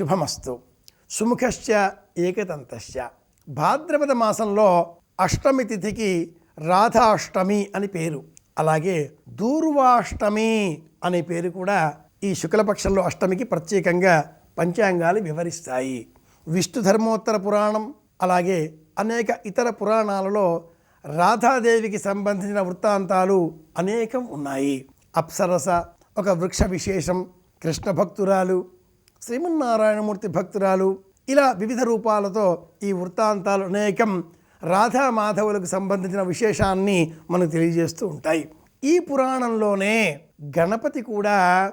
శుభమస్తు. సుముఖశ్చ ఏకతంతశ్చ. భాద్రపద మాసంలో అష్టమి తిథికి రాధాష్టమి అని పేరు. అలాగే దూర్వాష్టమి అనే పేరు కూడా ఈ శుక్లపక్షంలో అష్టమికి ప్రత్యేకంగా పంచాంగాలు వివరిస్తాయి. విష్ణు ధర్మోత్తర పురాణం అలాగే అనేక ఇతర పురాణాలలో రాధాదేవికి సంబంధించిన వృత్తాంతాలు అనేకం ఉన్నాయి. అప్సరస ఒక వృక్ష విశేషం కృష్ణ భక్తురాలు శ్రీమన్నారాయణమూర్తి భక్తురాలు. ఇలా వివిధ రూపాలతో ఈ వృత్తాంతాలు అనేకం రాధా మాధవులకు సంబంధించిన విశేషాన్ని మనకు తెలియజేస్తూ ఉంటాయి. ఈ పురాణంలోనే గణపతి కూడా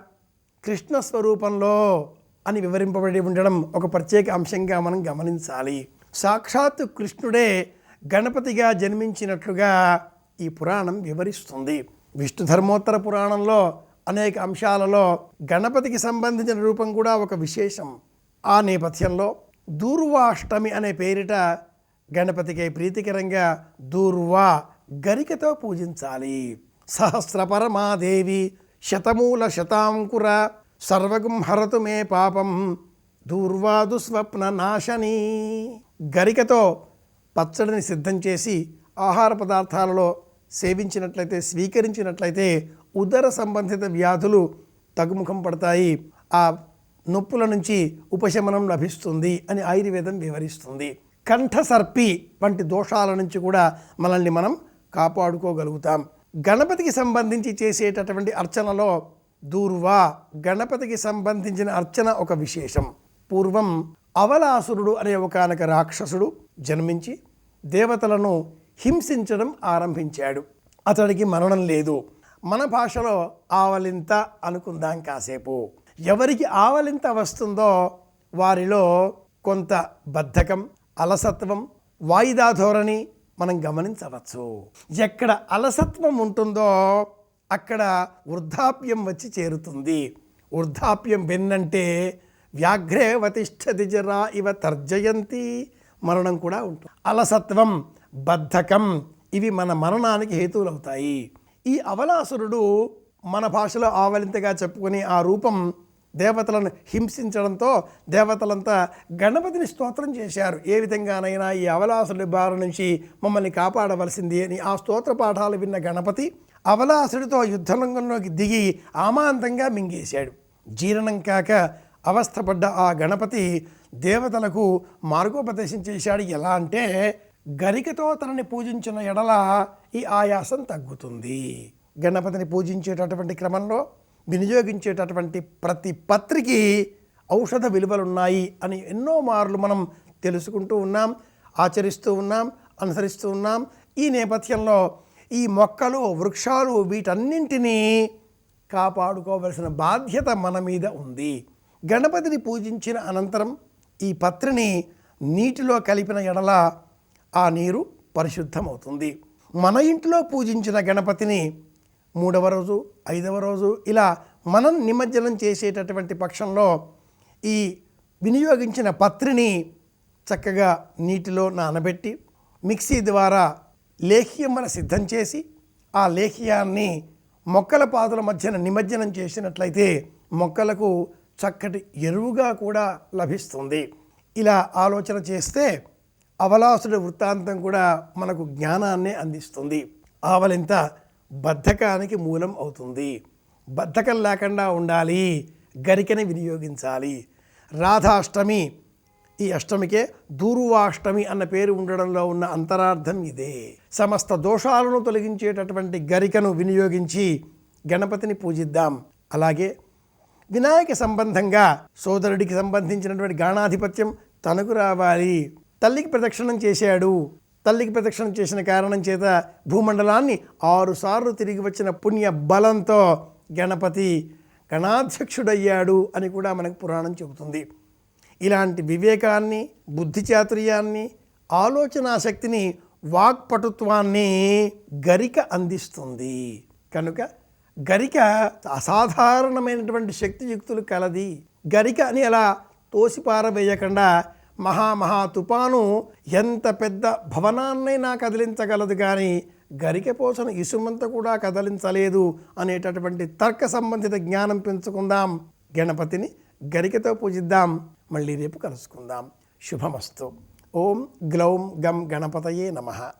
కృష్ణ స్వరూపంలో అని వివరింపబడి ఉండడం ఒక ప్రత్యేక అంశంగా మనం గమనించాలి. సాక్షాత్తు కృష్ణుడే గణపతిగా జన్మించినట్లుగా ఈ పురాణం వివరిస్తుంది. విష్ణు ధర్మోత్తర పురాణంలో అనేక అంశాలలో గణపతికి సంబంధించిన రూపం కూడా ఒక విశేషం. ఆ నేపథ్యంలో దూర్వాష్టమి అనే పేరిట గణపతికి ప్రీతికరంగా దూర్వా గరికతో పూజించాలి. సహస్రపరమాదేవి శతమూల శతాంకుర సర్వగుంహరతు మే పాపం దూర్వాదు స్వప్న నాశని. గరికతో పచ్చడిని సిద్ధం చేసి ఆహార పదార్థాలలో సేవించినట్లయితే స్వీకరించినట్లయితే ఉదర సంబంధిత వ్యాధులు తగ్గుముఖం పడతాయి. ఆ నొప్పుల నుంచి ఉపశమనం లభిస్తుంది అని ఆయుర్వేదం వివరిస్తుంది. కంఠసర్పి వంటి దోషాల నుంచి కూడా మనల్ని మనం కాపాడుకోగలుగుతాం. గణపతికి సంబంధించి చేసేటటువంటి అర్చనలో దూర్వా గణపతికి సంబంధించిన అర్చన ఒక విశేషం. పూర్వం అవలాసురుడు అనే ఒకనొక రాక్షసుడు జన్మించి దేవతలను హింసించడం ఆరంభించాడు. అతడికి మరణం లేదు. మన భాషలో ఆవలింత అనుకుందాం కాసేపు. ఎవరికి ఆవలింత వస్తుందో వారిలో కొంత బద్ధకం అలసత్వం వాయిదా ధోరణి మనం గమనించవచ్చు. ఎక్కడ అలసత్వం ఉంటుందో అక్కడ వృద్ధాప్యం వచ్చి చేరుతుంది. వృద్ధాప్యం వెన్నంటే వ్యాఘ్రే వతిష్ఠతి జరా ఇవ తర్జయంతి మరణం కూడా ఉంటుంది. అలసత్వం బద్ధకం. ఇవి మన మరణానికి హేతువులు అవుతాయి ఈ అవలాసురుడు మన భాషలో ఆవలింతగా చెప్పుకునే ఆ రూపం దేవతలను హింసించడంతో దేవతలంతా గణపతిని స్తోత్రం చేశారు. ఏ విధంగానైనా ఈ అవలాసుడి బారి నుంచి మమ్మల్ని కాపాడవలసింది అని ఆ స్తోత్ర పాఠాలు విన్న గణపతి అవలాసుడితో యుద్ధరంగంలోకి దిగి ఆమాంతంగా మింగేశాడు. జీర్ణం కాక అవస్థపడ్డ ఆ గణపతి దేవతలకు మార్గోపదేశం చేశాడు. ఎలా అంటే గరికతో తనని పూజించిన ఎడల ఈ ఆయాసం తగ్గుతుంది. గణపతిని పూజించేటటువంటి క్రమంలో వినియోగించేటటువంటి ప్రతి పత్రికి ఔషధ విలువలున్నాయి అని ఎన్నో మార్లు మనం తెలుసుకుంటూ ఉన్నాం ఆచరిస్తూ ఉన్నాం అనుసరిస్తూ ఉన్నాం. ఈ నేపథ్యంలో ఈ మొక్కలు వృక్షాలు వీటన్నింటినీ కాపాడుకోవలసిన బాధ్యత మన మీద ఉంది. గణపతిని పూజించిన అనంతరం ఈ పత్రిని నీటిలో కలిపిన ఎడల ఆ నీరు పరిశుద్ధమవుతుంది. మన ఇంట్లో పూజించిన గణపతిని మూడవ రోజు ఐదవ రోజు ఇలా మనం నిమజ్జనం చేసేటటువంటి పక్షంలో ఈ వినియోగించిన పత్రిని చక్కగా నీటిలో నానబెట్టి మిక్సీ ద్వారా లేహ్యం మన సిద్ధం చేసి ఆ లేహ్యాన్ని మొక్కల పాదుల మధ్యన నిమజ్జనం చేసినట్లయితే మొక్కలకు చక్కటి ఎరువుగా కూడా లభిస్తుంది. ఇలా ఆలోచన చేస్తే అవలాసుడి వృత్తాంతం కూడా మనకు జ్ఞానాన్ని అందిస్తుంది. ఆవలింత బద్ధకానికి మూలం అవుతుంది. బద్ధకం లేకుండా ఉండాలి. గరికని వినియోగించాలి. రాధాష్టమి ఈ అష్టమికే దూర్వాష్టమి అన్న పేరు ఉండడంలో ఉన్న అంతరార్థం ఇదే. సమస్త దోషాలను తొలగించేటటువంటి గరికను వినియోగించి గణపతిని పూజిద్దాం. అలాగే వినాయక సంబంధంగా సోదరుడికి సంబంధించినటువంటి గాణాధిపత్యం తనకు రావాలి. తల్లికి ప్రదక్షిణం చేశాడు. తల్లికి ప్రదక్షిణం చేసిన కారణం చేత భూమండలాన్ని ఆరుసార్లు తిరిగి వచ్చిన పుణ్య బలంతో గణపతి గణాధ్యక్షుడయ్యాడు అని కూడా మనకు పురాణం చెబుతుంది. ఇలాంటి వివేకాన్ని బుద్ధి చాతుర్యాన్ని ఆలోచనా శక్తిని వాక్పటుత్వాన్ని గరిక అందిస్తుంది. కనుక గరిక అసాధారణమైనటువంటి శక్తియుక్తులు కలది. గరిక అని అలా తోసి పారవేయకుండా మహామహా తుపాను ఎంత పెద్ద భవనాన్నైనా కదిలించగలదు కానీ గరికెపోసిన ఇసుమంత కూడా కదిలించలేదు అనేటటువంటి తర్క సంబంధిత జ్ఞానం పెంచుకుందాం. గణపతిని గరికతో పూజిద్దాం. మళ్ళీ రేపు కలుసుకుందాం. శుభమస్తు. ఓం గ్లౌం గం గణపతయే నమ.